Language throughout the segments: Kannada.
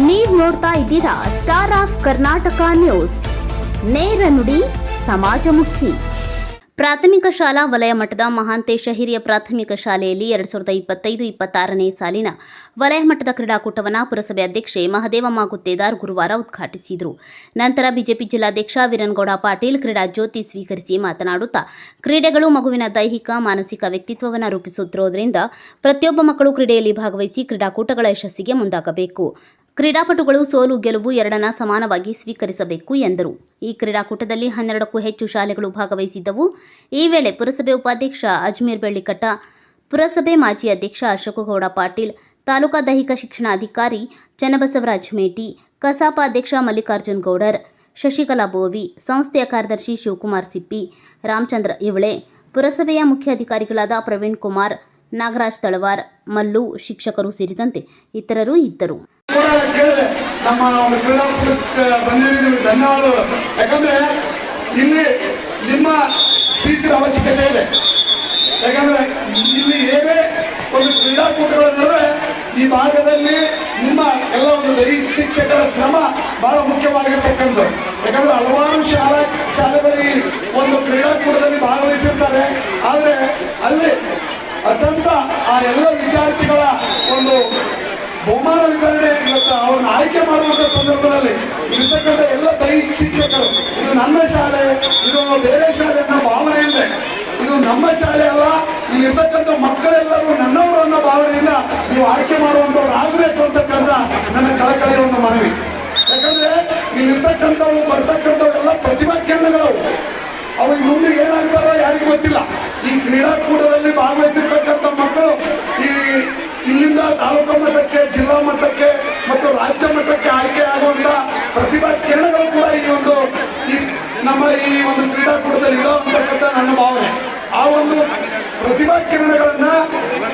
ನೀವ್ ನೋಡ್ತಾ ಇದ್ದೀರಾ ಸ್ಟಾರ್ ಆಫ್ ಕರ್ನಾಟಕ ನ್ಯೂಸ್ ನೇರ ನುಡಿ, ಸಮಾಜಮುಖಿ. ಪ್ರಾಥಮಿಕ ಶಾಲಾ ವಲಯ ಮಟ್ಟದ ಮಹಾಂತೇಶ ಹಿರಿಯ ಪ್ರಾಥಮಿಕ ಶಾಲೆಯಲ್ಲಿ ಎರಡ್ ಸಾವಿರದ ಇಪ್ಪತ್ತೈದು ಇಪ್ಪತ್ತಾರನೇ ಸಾಲಿನ ವಲಯ ಮಟ್ಟದ ಕ್ರೀಡಾಕೂಟವನ್ನು ಪುರಸಭೆ ಅಧ್ಯಕ್ಷೆ ಮಹದೇವಮ್ಮ ಮಾಗುತ್ತೇದಾರ್ ಗುರುವಾರ ಉದ್ಘಾಟಿಸಿದರು. ನಂತರ ಬಿಜೆಪಿ ಜಿಲ್ಲಾಧ್ಯಕ್ಷ ವೀರನ್ಗೌಡ ಪಾಟೀಲ್ ಕ್ರೀಡಾ ಜ್ಯೋತಿ ಸ್ವೀಕರಿಸಿ ಮಾತನಾಡುತ್ತಾ, ಕ್ರೀಡೆಗಳು ಮಗುವಿನ ದೈಹಿಕ, ಮಾನಸಿಕ ವ್ಯಕ್ತಿತ್ವವನ್ನು ರೂಪಿಸುತ್ತಿರುವುದರಿಂದ ಪ್ರತಿಯೊಬ್ಬ ಮಕ್ಕಳು ಕ್ರೀಡೆಯಲ್ಲಿ ಭಾಗವಹಿಸಿ ಕ್ರೀಡಾಕೂಟಗಳ ಯಶಸ್ಸಿಗೆ ಮುಂದಾಗಬೇಕು. ಕ್ರೀಡಾಪಟುಗಳು ಸೋಲು ಗೆಲುವು ಎರಡನ್ನ ಸಮಾನವಾಗಿ ಸ್ವೀಕರಿಸಬೇಕು ಎಂದರು. ಈ ಕ್ರೀಡಾಕೂಟದಲ್ಲಿ ಹನ್ನೆರಡಕ್ಕೂ ಹೆಚ್ಚು ಶಾಲೆಗಳು ಭಾಗವಹಿಸಿದ್ದವು. ಈ ವೇಳೆ ಪುರಸಭೆ ಉಪಾಧ್ಯಕ್ಷ ಅಜ್ಮೀರ್ ಬೆಳ್ಳಿಕಟ್ಟ, ಪುರಸಭೆ ಮಾಜಿ ಅಧ್ಯಕ್ಷ ಅಶೋಕಗೌಡ ಪಾಟೀಲ್, ತಾಲೂಕಾ ದೈಹಿಕ ಶಿಕ್ಷಣಾಧಿಕಾರಿ ಚನ್ನಬಸವರಾಜ್ ಮೇಟಿ, ಕಸಾಪ ಅಧ್ಯಕ್ಷ ಮಲ್ಲಿಕಾರ್ಜುನ್ ಗೌಡರ್, ಶಶಿಕಲಾ ಬೋವಿ, ಸಂಸ್ಥೆಯ ಕಾರ್ಯದರ್ಶಿ ಶಿವಕುಮಾರ್ ಸಿಪ್ಪಿ, ರಾಮಚಂದ್ರ ಇವಳೆ, ಪುರಸಭೆಯ ಮುಖ್ಯ ಅಧಿಕಾರಿಗಳಾದ ಪ್ರವೀಣ್ ಕುಮಾರ್, ನಾಗರಾಜ್ ತಳವಾರ್, ಮಲ್ಲು, ಶಿಕ್ಷಕರು ಸೇರಿದಂತೆ ಇತರರು ಇದ್ದರು. ಕೂಡ ಕೇಳಿದೆ. ನಮ್ಮ ಒಂದು ಕ್ರೀಡಾಕೂಟಕ್ಕೆ ಬಂದಿರಿ ನಿಮಗೆ ಧನ್ಯವಾದಗಳು. ಯಾಕಂದ್ರೆ ಇಲ್ಲಿ ನಿಮ್ಮ ಸ್ಪೀಚಿನ ಅವಶ್ಯಕತೆ ಇದೆ. ಯಾಕಂದ್ರೆ ಇಲ್ಲಿ ಏನೇ ಒಂದು ಕ್ರೀಡಾಕೂಟಗಳು ನಡೆದ್ರೆ ಈ ಭಾಗದಲ್ಲಿ ನಿಮ್ಮ ಎಲ್ಲ ಒಂದು ದೈಹಿಕ ಶಿಕ್ಷಕರ ಶ್ರಮ ಬಹಳ ಮುಖ್ಯವಾಗಿರ್ತಕ್ಕಂಥದ್ದು. ಯಾಕಂದ್ರೆ ಹಲವಾರು ಶಾಲಾ ಶಾಲೆಗಳು ಈ ಒಂದು ಕ್ರೀಡಾಕೂಟದಲ್ಲಿ ಭಾಗವಹಿಸಿರ್ತಾರೆ. ಆದರೆ ಅಲ್ಲಿ ಅತ್ಯಂತ ಆ ಎಲ್ಲ ವಿದ್ಯಾರ್ಥಿಗಳ ಒಂದು ಬಹುಮಾನ ವಿತರಣೆ ಇವತ್ತು ಅವ್ರನ್ನ ಆಯ್ಕೆ ಮಾಡುವಂತ ಸಂದರ್ಭದಲ್ಲಿ ಇರ್ತಕ್ಕಂಥ ಎಲ್ಲ ದೈ ಶಿಕ್ಷಕರು, ಇದು ನನ್ನ ಶಾಲೆ, ಇದು ಬೇರೆ ಶಾಲೆ ಅನ್ನೋ ಭಾವನೆ ಇದೆ ಇದು ನಮ್ಮ ಶಾಲೆ ಅಲ್ಲ, ಇಲ್ಲಿ ಇರ್ತಕ್ಕಂಥ ಮಕ್ಕಳೆಲ್ಲರೂ ನನ್ನವರು ಅನ್ನೋ ಭಾವನೆಯಿಂದ ನೀವು ಆಯ್ಕೆ ಮಾಡುವಂಥವ್ರು ಆಗಬೇಕು ಅಂತಕ್ಕಂಥ ನನ್ನ ಕಳಕಳಿಯ ಒಂದು ಮನವಿ. ಯಾಕಂದ್ರೆ ಇಲ್ಲಿರ್ತಕ್ಕಂಥವು ಬರ್ತಕ್ಕಂಥವೆಲ್ಲ ಪ್ರತಿಭಾ ಕಿರಣಗಳು. ಅವ್ರಿಗೆ ಮುಂದೆ ಏನಾಗ್ತಾರೋ ಯಾರಿಗೂ ಗೊತ್ತಿಲ್ಲ. ಈ ಕ್ರೀಡಾಕೂಟದಲ್ಲಿ ಭಾಗವಹಿಸಿರ್ತಕ್ಕಂಥ ಮಕ್ಕಳು ಈ ಇಲ್ಲಿಂದ ತಾಲೂಕು ಜಿಲ್ಲಾ ಮಟ್ಟಕ್ಕೆ ಮತ್ತು ರಾಜ್ಯ ಮಟ್ಟಕ್ಕೆ ಆಯ್ಕೆ ಆಗುವಂತ ಪ್ರತಿಭಾ ಕಿರಣಗಳು ಕೂಡ ಈ ಒಂದು ನಮ್ಮ ಈ ಒಂದು ಕ್ರೀಡಾಕೂಟದಲ್ಲಿ ಇರೋ ಅಂತಕ್ಕಂಥ ನನ್ನ ಭಾವನೆ. ಆ ಒಂದು ಪ್ರತಿಭಾ ಕಿರಣಗಳನ್ನ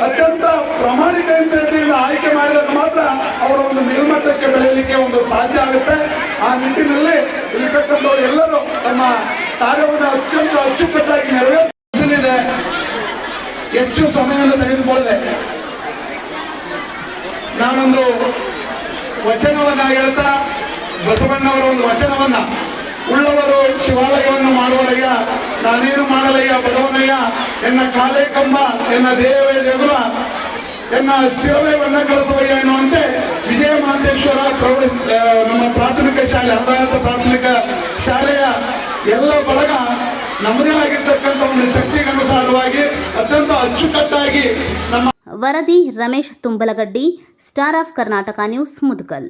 ಅತ್ಯಂತ ಪ್ರಾಮಾಣಿಕತೆಯಿಂದ ಆಯ್ಕೆ ಮಾಡಿದಾಗ ಮಾತ್ರ ಅವರ ಒಂದು ಮೇಲ್ಮಟ್ಟಕ್ಕೆ ಬೆಳೆಯಲಿಕ್ಕೆ ಒಂದು ಸಾಧ್ಯ ಆಗುತ್ತೆ. ಆ ನಿಟ್ಟಿನಲ್ಲಿ ಇಲ್ಲಿರ್ತಕ್ಕಂಥವ್ರು ಎಲ್ಲರೂ ತಮ್ಮ ಕಾರ್ಯವನ್ನು ಅತ್ಯಂತ ಅಚ್ಚುಕಟ್ಟಾಗಿ ನೆರವೇರಿಸಲಿದೆ. ಹೆಚ್ಚು ಸಮಯವನ್ನು ತೆಗೆದುಕೊಳ್ಳದೆ ನಾನೊಂದು ವಚನವನ್ನ ಹೇಳ್ತಾ ಬಸವಣ್ಣವರ ಒಂದು ವಚನವನ್ನ, ಉಳ್ಳವರು ಶಿವಾಲಯವನ್ನು ಮಾಡುವರಯ್ಯ, ನಾನೇನು ಮಾಡಲಯ್ಯ ಬಡವನಯ್ಯ, ಎನ್ನ ಕಾಲೇ ಕಂಬ, ಎನ್ನ ದೇವೇ ದೇಗುಲ ಎನ್ನ ಸಿರವೇ ವನ್ನ ಕಳಿಸುವಯ್ಯ ಎನ್ನುವಂತೆ ವಿಜಯ ಮಹಂತೇಶ್ವರ ಪ್ರೌಢ ನಮ್ಮ ಪ್ರಾಥಮಿಕ ಶಾಲೆ ಅರ್ಧಾಂತ ಪ್ರಾಥಮಿಕ ಶಾಲೆಯ ಎಲ್ಲ ಬಳಗ ನಮ್ಮದೇ ಆಗಿರ್ತಕ್ಕಂಥ ವರದಿ Ramesh Tumbalagaddi star of Karnataka news Mudgal.